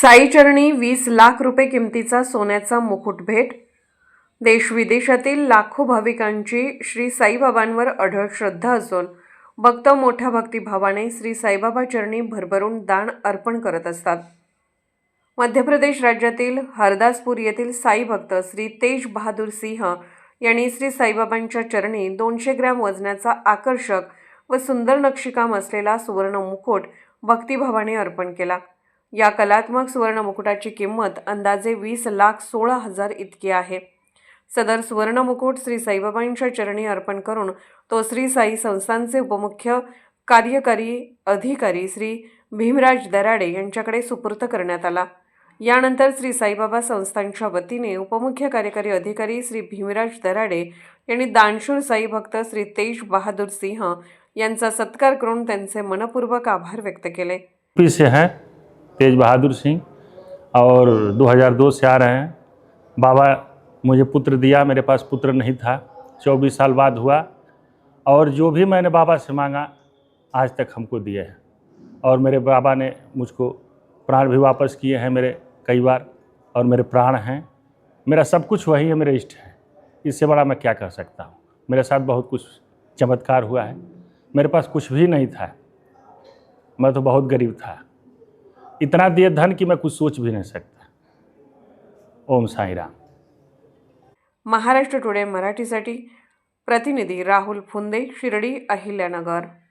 साईचरणी वीस लाख रुपये किमतीचा सोन्याचा मुकुट भेट. देश विदेशातील लाखो भाविकांची श्री साईबाबांवर अढळ श्रद्धा असून भक्त मोठ्या भक्तिभावाने श्री साईबाबा चरणी भरभरून दान अर्पण करत असतात. मध्य प्रदेश राज्यातील हरदासपूर येथील साई भक्त श्री तेज बहादूर सिंह यांनी श्री साईबाबांच्या चरणी दोनशे ग्रॅम वजनाचा आकर्षक व सुंदर नक्षीकाम असलेला सुवर्ण मुकुट भक्तिभावाने अर्पण केला. या कलात्मक सुवर्ण मुकुटाची किंमत अंदाजे वीस लाख सोळा हजार इतकी आहे. सदर सुवर्ण मुकुट श्री साईबाबांच्या चरणी अर्पण करून तो श्री साई संस्थांचे उपमुख्य कार्यकारी अधिकारी श्री भीमराज दराडे यांच्याकडे सुपूर्त करण्यात आला. यानंतर श्री साईबाबा संस्थांच्या वतीने उपमुख्य कार्यकारी अधिकारी श्री भीमराज दराडे यांनी दानशूर साई भक्त श्री तेज बहादूर सिंह यांचा सत्कार करून त्यांचे मनपूर्वक आभार व्यक्त केले. है. तेज बहादुर सिंह और 2002 से आ रहे हैं। बाबा मुझे पुत्र दिया, मेरे पास पुत्र नहीं था। 24 साल बाद हुआ और जो भी मैंने बाबा से मांगा, आज तक हमको दिए हैं। और मेरे बाबा ने मुझको प्राण भी वापस किए हैं मेरे कई बार और मेरे प्राण हैं। मेरा सब कुछ वही है, मेरे इष्ट है। इससे बड़ा मैं क्या कर सकता हूँ? मेरे साथ बहुत कुछ चमत्कार हुआ है। मेरे पास कुछ भी नहीं था। मैं तो बहुत गरीब था। इतना दिए धन कि मैं कुछ सोच भी नहीं सकता। ओम साई राम। महाराष्ट्र टुडे मराठीसाठी प्रतिनिधी राहुल फुंदे शिर्डी अहिल्यानगर।